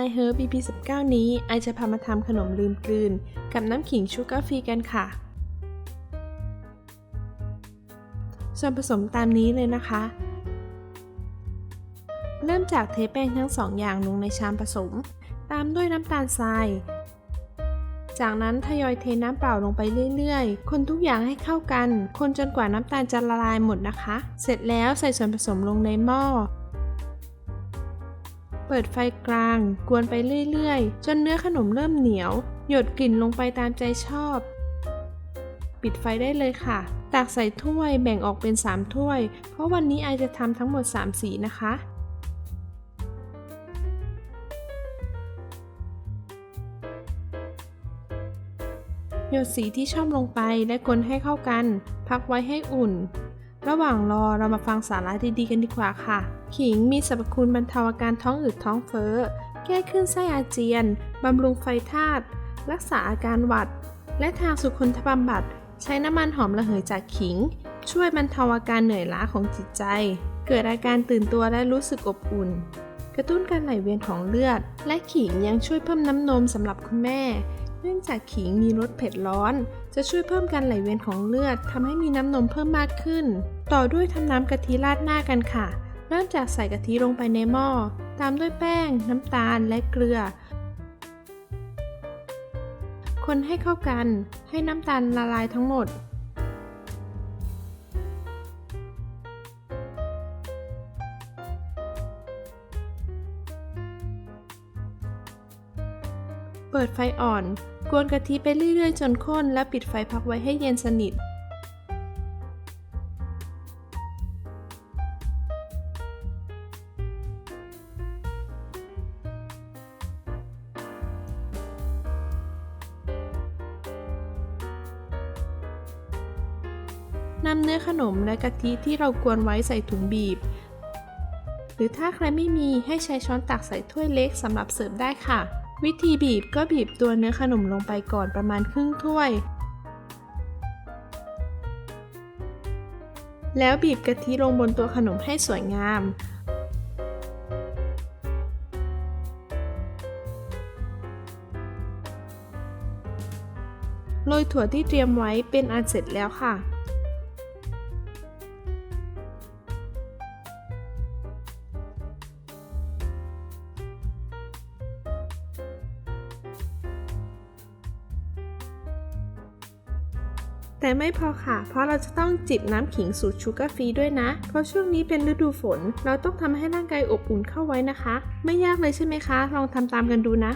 I Herb EP 19 นี้ไอจะพามาทำขนมลืมกลืน กับน้ำขิงชูการ์ฟรีกันค่ะ ส่วนผสมตามนี้เลยนะคะ เริ่มจากเทแป้งทั้งสองอย่างลงในชามผสม ตามด้วยน้ำตาลทราย จากนั้นทยอยเทน้ำเปล่าลงไปเรื่อยๆ คนทุกอย่างให้เข้ากัน คนจนกว่าน้ำตาลจะละลายหมดนะคะ เสร็จแล้วใส่ส่วนผสมลงในหม้อ เปิดไฟกลาง กวนไปเรื่อยๆ จนเนื้อขนมเริ่มเหนียว หยดกลิ่นลงไปตามใจชอบ ปิดไฟได้เลยค่ะ ตักใส่ถ้วยแบ่งออกเป็น 3 ถ้วย เพราะวันนี้ไอจะทำทั้งหมด 3 สีนะคะหยดสีที่ชอบลงไปและคนให้เข้ากัน พักไว้ให้อุ่น ระหว่างรอเรามาฟังสาระดีๆกันดีกว่าค่ะ ขิงมีสรรพคุณบรรเทาอาการท้องอืดท้องเฟ้อ แก้คลื่นไส้อาเจียน บำรุงไฟธาตุรักษาอาการหวัด และทางสุขนทบำบัด ใช้น้ำมันหอมระเหยจากขิง ช่วยบรรเทาอาการเหนื่อยล้าของจิตใจ เกิดอาการตื่นตัวและรู้สึกอบอุ่น กระตุ้นการไหลเวียนของเลือด และขิงยังช่วยเพิ่มน้ำนมสำหรับคุณแม่ เนื่องจากขิงมีรสเผ็ดร้อน จะช่วยเพิ่มการไหลเวียนของเลือดทำให้มีน้ำนมเพิ่มมากขึ้น ต่อด้วยทำน้ำกะทิราดหน้ากันค่ะ เริ่มจากใส่กะทิลงไปในหม้อ ตามด้วยแป้ง น้ำตาลและเกลือ คนให้เข้ากัน ให้น้ำตาลละลายทั้งหมดเปิดไฟอ่อน กวนกะทิไปเรื่อยๆ จนข้น แล้วปิดไฟพักไว้ให้เย็นสนิท นำเนื้อขนมและกะทิที่เรากวนไว้ใส่ถุงบีบ หรือถ้าใครไม่มีให้ใช้ช้อนตักใส่ถ้วยเล็กสำหรับเสิร์ฟได้ค่ะ วิธีบีบก็บีบตัวเนื้อขนมลงไปก่อนประมาณครึ่งถ้วย แล้วบีบกะทิลงบนตัวขนมให้สวยงาม โรยถั่วที่เตรียมไว้เป็นอันเสร็จแล้วค่ะ แต่ไม่พอค่ะ เพราะเราจะต้องจิบน้ำขิงสูตรชูการ์ฟรีด้วยนะ เพราะช่วงนี้เป็นฤดูฝน เราต้องทำให้ร่างกายอบอุ่นเข้าไว้นะคะ ไม่ยากเลยใช่ไหมคะ ลองทำตามกันดูนะ